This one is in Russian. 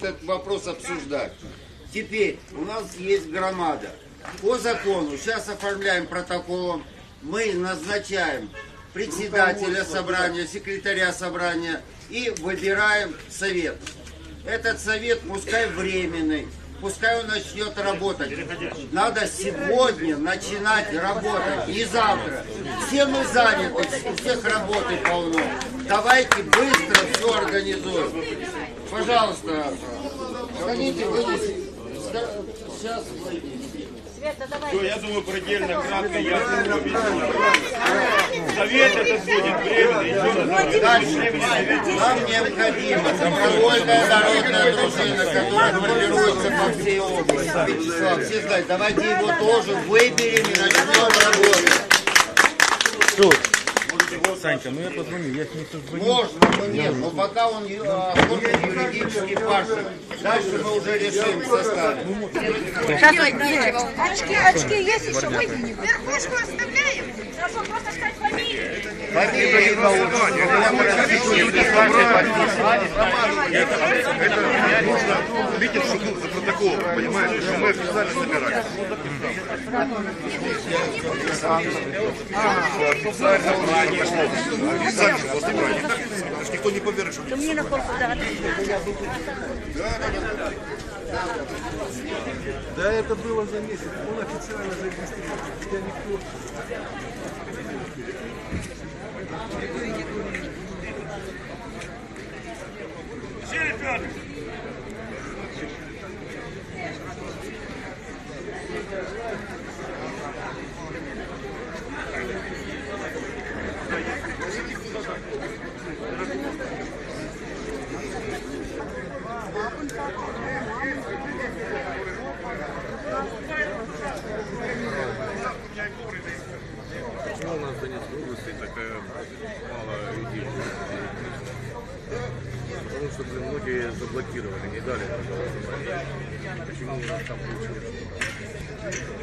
этот вопрос обсуждать. Теперь у нас есть громада. По закону сейчас оформляем протоколом. Мы назначаем председателя собрания, секретаря собрания и выбираем совет. Этот совет пускай временный, пускай он начнет работать. Надо сегодня начинать работать, не завтра. Все мы заняты, у всех работы полно. Давайте быстро все организуем. Пожалуйста, сходите, вынесите. Сейчас Все, я думаю, предельно кратко объяснил. Совет этот будет временный, еще Дальше. Нам необходима добровольная народная дружина, которая формируется по всей области. Вячеслав, все знают, давайте его тоже выберем и начнем работать. Санька, ну я позвоню, я с ним созвоню. Можно, но нет, но пока он э, оформит юридический паспорт, дальше мы уже решим составе. Очки, очки есть еще? Верхушку оставляем? Хорошо, просто сказать фамилию. Фамилия имя, отчество, люди Видите, что был за протокол, понимаете, что мы официально собирались. Никто не поверит, что Мне на. Да это было за месяц. Он официально зарегистрирован. Хотя никто. Донецкой области такая мало людей? Потому что блин, многие заблокировали, не дали. Почему у нас там получилось?